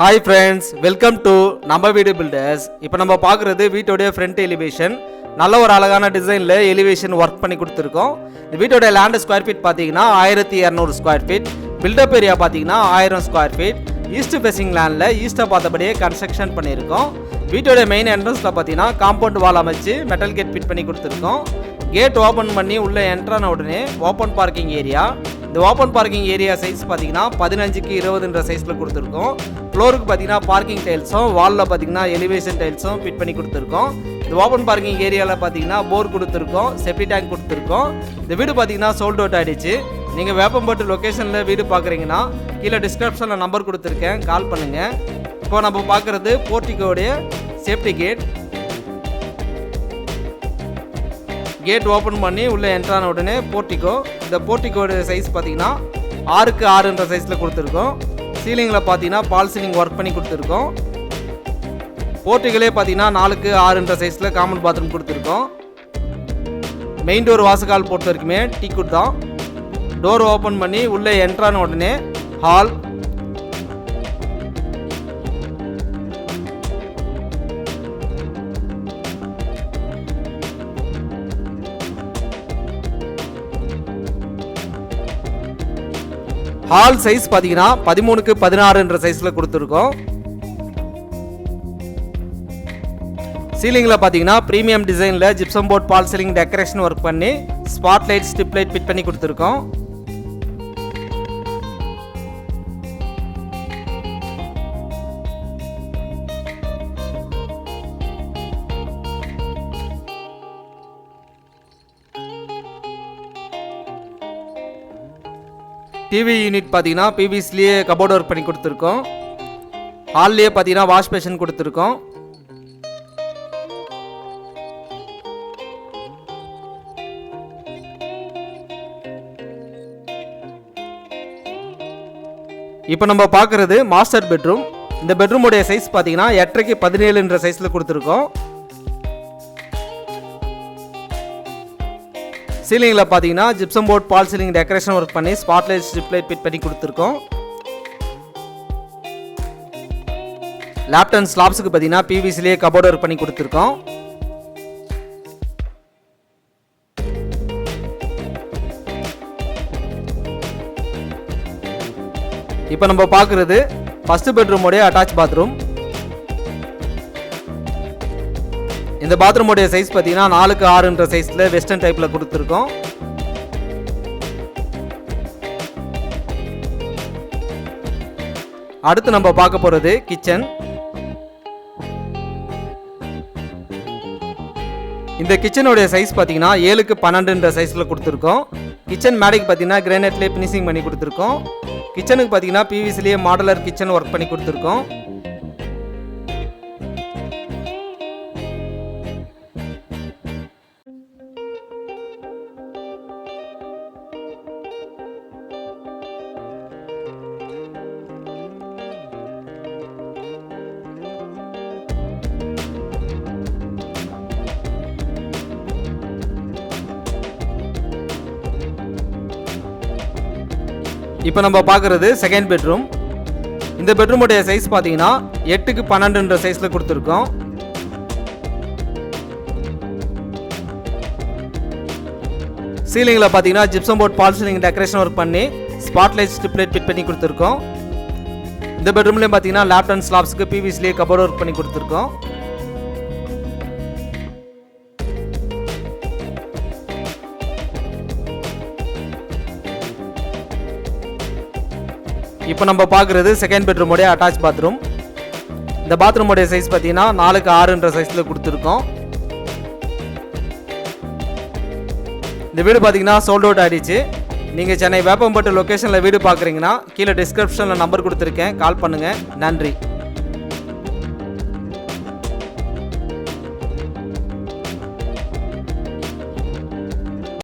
Hi friends welcome to நம்ம வீடு filters இப்போ நம்ம பார்க்குறது வீட்டோடைய ஃப்ரண்ட் எலிவேஷன் நல்ல ஒரு அழகான டிசைனில் எலிவேஷன் ஒர்க் பண்ணி கொடுத்துருக்கோம். இந்த வீட்டோடைய லேண்டு ஸ்கொயர் ஃபீட் பார்த்தீங்கன்னா ஆயிரத்தி இரநூறு ஸ்கொயர் ஃபீட் பில்டப் ஏரியா பார்த்தீங்கன்னா ஆயிரம் ஸ்கொயர் ஃபீட் ஈஸ்ட் ஃபேசிங் லேண்டில் ஈஸ்ட்டை பார்த்தபடியே கன்ஸ்ட்ரக்ஷன் பண்ணியிருக்கோம். வீட்டோடைய மெயின் என்ட்ரன்ஸில் பார்த்தீங்கன்னா காம்பவுண்ட் வால் அமைச்சு மெட்டல் கேட் ஃபிட் பண்ணி கொடுத்துருக்கோம். கேட் ஓப்பன் பண்ணி உள்ளே என்ட்ரான உடனே ஓப்பன் பார்க்கிங் ஏரியா இந்த ஓப்பன் பார்க்கிங் ஏரியா சைஸ் பார்த்தீங்கன்னா பதினஞ்சுக்கு இருபதுன்ற சைஸில் கொடுத்துருக்கோம். ஃப்ளோருக்கு பார்த்தீங்கன்னா பார்க்கிங் டைல்ஸும் வாலில் பார்த்தீங்கன்னா எலிவேஷன் டைல்ஸும் ஃபிட் பண்ணி கொடுத்துருக்கோம். இந்த ஓப்பன் பார்க்கிங் ஏரியாவில் பார்த்தீங்கன்னா போர் கொடுத்துருக்கோம் செப்டி டேங்க் கொடுத்துருக்கோம். இந்த வீடு பார்த்தீங்கன்னா சோல்ட் அவுட் ஆகிடுச்சு நீங்கள் வேப்பம்பட்டு லொக்கேஷனில் வீடு பார்க்குறீங்கன்னா கீழே டிஸ்கிரிப்ஷனில் நம்பர் கொடுத்துருக்கேன். கால் பண்ணுங்கள் இப்போ நம்ம பார்க்குறது போர்ட்டிகோடைய சேஃப்டி கேட் கேட் ஓப்பன் பண்ணி உள்ளே என்ட்ரான உடனே போர்ட்டிகோ இந்த போர்ட்டிக்கோட சைஸ் பார்த்தீங்கன்னா ஆறுக்கு ஆறுன்ற சைஸில் கொடுத்துருக்கோம். சீலிங்கில் பார்த்தீங்கன்னா பால் சீலிங் ஒர்க் பண்ணி கொடுத்துருக்கோம். போர்ட்டிகளே பார்த்தீங்கன்னா நாலுக்கு ஆறுன்ற சைஸில் காமன் பாத்ரூம் கொடுத்துருக்கோம். மெயின் டோர் வாசக்கால் பொறுத்த வரைக்குமே குட் தான். டோர் ஓப்பன் பண்ணி உள்ளே என்ட்ரான உடனே ஹால் ஹால் சைஸ் பார்த்தீங்கன்னா பதிமூணுக்கு பதினாறுன்ற சைஸில் கொடுத்துருக்கோம். சீலிங்கில் பார்த்தீங்கன்னா ப்ரீமியம் டிசைனில் gypsum board false ceiling decoration work பண்ணி spot light strip light fit பண்ணி கொடுத்துருக்கோம். டிவி யூனிட் பார்த்தீங்கன்னா பிவிஸ்லேயே கபோர்ட் ஒர்க் பண்ணி கொடுத்துருக்கோம். ஹால்லேயே பார்த்தீங்கன்னா வாஷ் பேஷன் கொடுத்துருக்கோம். இப்போ நம்ம பார்க்குறது மாஸ்டர் பெட்ரூம் இந்த பெட்ரூமுடைய சைஸ் பார்த்தீங்கன்னா எட்டரைக்கு பதினேழுன்ற சைஸில் கொடுத்துருக்கோம். சீலிங்கில் பார்த்தீங்கன்னா gypsum board false ceiling decoration work பண்ணி ஸ்பாட்லைட் ஸ்ட்ரிப் லைட் ஃபிட் பண்ணி கொடுத்துருக்கோம். லேப்டன் ஸ்லாப்ஸுக்கு பார்த்தீங்கன்னா பிவிசிலேயே கபோர்ட் ஒர்க் பண்ணி கொடுத்துருக்கோம். இப்போ நம்ம பார்க்குறது ஃபஸ்ட்டு பெட்ரூமோடைய அட்டாச் பாத்ரூம் இந்த பாத்ரூமோடைய சைஸ் பார்த்தீங்கன்னா நாலுக்கு ஆறுன்ற சைஸில் வெஸ்டர்ன் டைப்பில் கொடுத்துருக்கோம். அடுத்து நம்ம பார்க்க போகிறது கிச்சன் இந்த கிச்சனுடைய சைஸ் பார்த்தீங்கன்னா ஏழுக்கு பன்னெண்டுன்ற சைஸில் கொடுத்துருக்கோம். கிச்சன் மேடைக்கு பார்த்தீங்கன்னா கிரானைட்லேயே ஃபினிஷிங் பண்ணி கொடுத்துருக்கோம். கிச்சனுக்கு பார்த்தீங்கன்னா பிவிசிலேயே மாடலர் கிச்சன் ஒர்க் பண்ணி கொடுத்துருக்கோம். இப்போ நம்ம பார்க்குறது செகண்ட் பெட்ரூம் இந்த பெட்ரூமுடைய சைஸ் பார்த்தீங்கன்னா எட்டுக்கு பன்னெண்டுன்ற சைஸில் கொடுத்துருக்கோம். சீலிங்கில் பார்த்தீங்கன்னா gypsum board false ceiling decoration work பண்ணி ஸ்பாட்லைட் ஸ்ட்ரிப் லைட் ஃபிட் பண்ணி கொடுத்துருக்கோம். இந்த பெட்ரூம்லேயும் பார்த்தீங்கன்னா லேப்டன் ஸ்லாப்ஸ்க்கு பிவிஸ்லேயே கபோர்ட் ஒர்க் பண்ணி கொடுத்துருக்கோம். இப்போ நம்ம பார்க்குறது செகண்ட் பெட்ரூமுடைய அட்டாச் பாத்ரூம் இந்த பாத்ரூமுடைய சைஸ் பார்த்தீங்கன்னா நாலுக்கு ஆறுன்ற சைஸில் கொடுத்துருக்கோம். இந்த வீடு பார்த்தீங்கன்னா சோல்ட் அவுட் ஆகிடுச்சு நீங்கள் சென்னை வேப்பம்பட்டு லொக்கேஷனில் வீடு பார்க்குறீங்கன்னா கீழே டிஸ்கிரிப்ஷனில் நம்பர் கொடுத்துருக்கேன். கால் பண்ணுங்கள் நன்றி.